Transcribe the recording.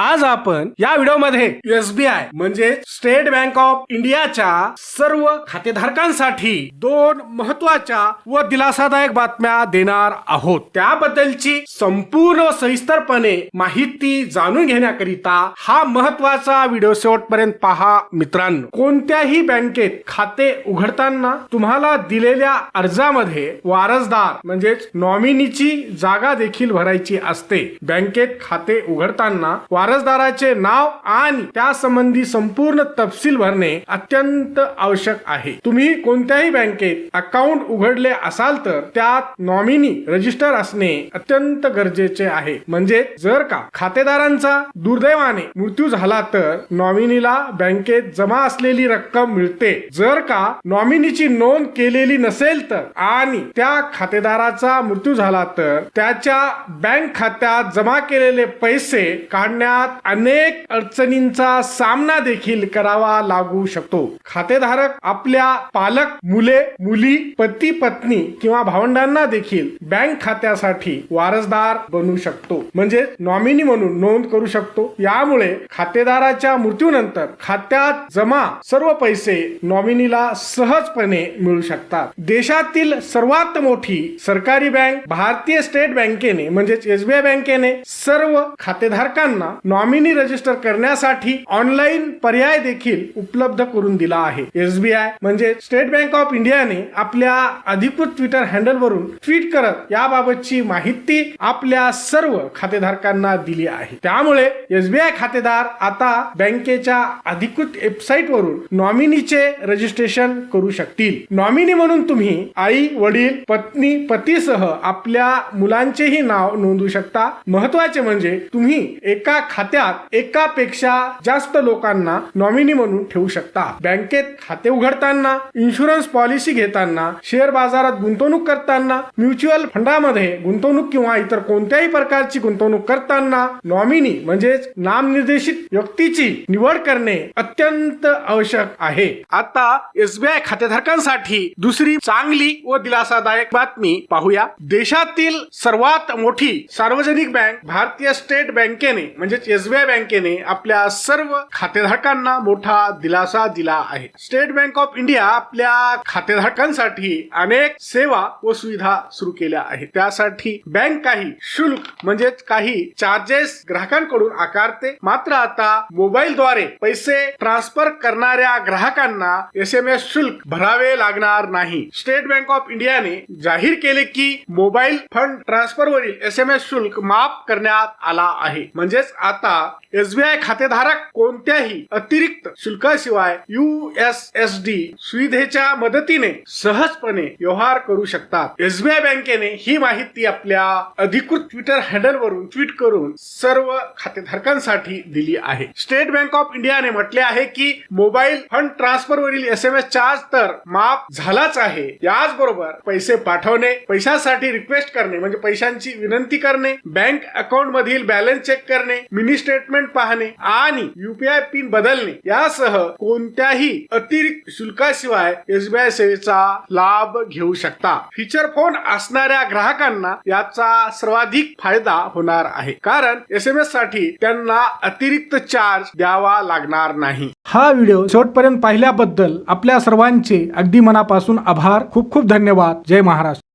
आज आपण या व्हिडिओमध्ये एसबीआय म्हणजे स्टेट बँक ऑफ इंडियाच्या सर्व खातेधारकांसाठी दोन महत्त्वाच्या व दिलासादायक बातम्या देणार आहोत. त्याबद्दलची संपूर्ण सविस्तरपणे माहिती जाणून घेण्याकरिता हा महत्त्वाचा व्हिडिओ शेवटपर्यंत पहा मित्रांनो. कोणत्याही बँकेत खाते उघडताना तुम्हाला दिलेल्या अर्जामध्ये वारसदार म्हणजेच नॉमिनीची जागा देखील भरायची असते. बँकेत खाते उघडताना वारसदाराचे नाव आणि त्या संबंधी संपूर्ण तपशील भरणे अत्यंत आवश्यक आहे. तुम्ही कोणत्याही बँकेत अकाउंट उघडले असाल तर त्यात नॉमिनी रजिस्टर असणे अत्यंत गरजेचे आहे. म्हणजे जर का खातेदारांचा दुर्दैवाने मृत्यू झाला तर नॉमिनीला बँकेत जमा असलेली रक्कम मिळते. जर का नॉमिनीची नोंद केलेली नसेल तर आणि त्या खातेदाराचा मृत्यू झाला तर त्याच्या बँक खात्यात जमा केलेले पैसे काढण्यात अनेक अडचणींचा सामना देखील करावा लागू शकतो. खातेधारक आपल्या पालक मुले मुली पती पत्नी किंवा भावंडांना देखील बँक खात्यासाठी वारसदार बनू शकतो. म्हणजे नॉमिनी म्हणून नोंद करू शकतो. यामुळे खातेदाराच्या मृत्यूनंतर खात्यात जमा सर्व पैसे नॉमिनीला सहजपणे मिळू शकतात. देशातील सर्वात मोठी सरकारी बँक भारतीय स्टेट बँकेने म्हणजेच एसबीआय बँकेने सर्व खातेधारकांना नॉमिनी रजिस्टर करण्यासाठी ऑनलाईन पर्याय देखील उपलब्ध करून दिला आहे. एसबीआय म्हणजे स्टेट बँक ऑफ इंडियाने आपल्या अधिकृत ट्विटर हँडल वरून ट्विट करत याबाबतची माहिती आपल्या सर्व खातेधारकांना दिली आहे. त्यामुळे एसबीआय खातेदार आता बँकेच्या अधिकृत वेबसाईट वरून नॉमिनीचे रजिस्ट्रेशन करू शकतील. नॉमिनी म्हणून तुम्ही आई वडील पत्नी पतीसह आपल्या मुलांचेही नाव नोंदवू शकता. महत्त्वाचे म्हणजे तुम्ही एका खात्यात एकापेक्षा जास्त लोकांना नॉमिनी म्हणून ठेवू शकता बँकेत खाते उघडताना इन्शुरन्स पॉलिसी घेताना शेअर बाजारात गुंतवणूक करताना म्युच्युअल फंडामध्ये गुंतवणूक किंवा इतर कोणत्याही प्रकारची गुंतवणूक करताना नॉमिनी म्हणजेच नामनिर्देशित व्यक्तीची निवड करणे अत्यंत आवश्यक आहे. आता एसबीआय खातेधारकांसाठी दुसरी चांगली व दिलासादायक बातमी पाहूया. देशातील सर्वात मोठी सार्वजनिक बँक भारतीय स्टेट बँकेने म्हणजेच एसबीआय बँकेने आपल्या सर्व खातेधारकांना मोठा दिलासा दिला आहे. स्टेट बँक ऑफ इंडिया आपल्या खातेधारकांसाठी अनेक सेवा व सुविधा सुरू केल्या आहेत. त्यासाठी बँक काही शुल्क म्हणजेच काही चार्जेस ग्राहकांकडून आकारते. मात्र आता मोबाईलद्वारे पैसे ट्रान्सफर करणाऱ्या ग्राहकांना एस एम एस शुल्क भरावे लागणार नाही. स्टेट बँक ऑफ इंडियाने जाहीर केले की मोबाईल फंड ट्रान्सफर वरील एस एम एस शुल्क माफ करण्यात आला आहे. म्हणजेच आता एसबीआय खातेधारक कोणत्याही अतिरिक्त शुल्काशिवाय यू एस एस डी सुविधेच्या मदतीने सहजपणे व्यवहार करू शकतात. एसबीआय बँकेने ही माहिती आपल्या अधिकृत ट्विटर हँडल वरून ट्विट करून सर्व खातेधारकांसाठी दिली आहे. स्टेट बँक ऑफ इंडियाने म्हटले आहे की मोबाईल फंड ट्रान्सफर वरील एस एम एस चार्ज तर माफ झालाच आहे. याचबरोबर पैसे पाठवणे पैशासाठी रिक्वेस्ट करणे म्हणजे पैशांची विनंती करणे बँक अकाउंट मधील बॅलन्स चेक करणे मिनी स्टेटमेंट पाहणे आणि युपीआय पिन बदलणे यासह कोणत्याही अतिरिक्त शुल्काशिवाय एसबीआय सेवेचा लाभ घेऊ शकता. फीचर फोन असणाऱ्या ग्राहकांना याचा सर्वाधिक फायदा होणार आहे. कारण एस एम एससाठी त्यांना अतिरिक्त चार्ज द्यावा लागणार नाही. हा व्हिडिओ शेवटपर्यंत पाहिल्याबद्दल आपल्या सर्वांचे अगदी मनापासून आभार. खूप खूप धन्यवाद. जय महाराष्ट्र.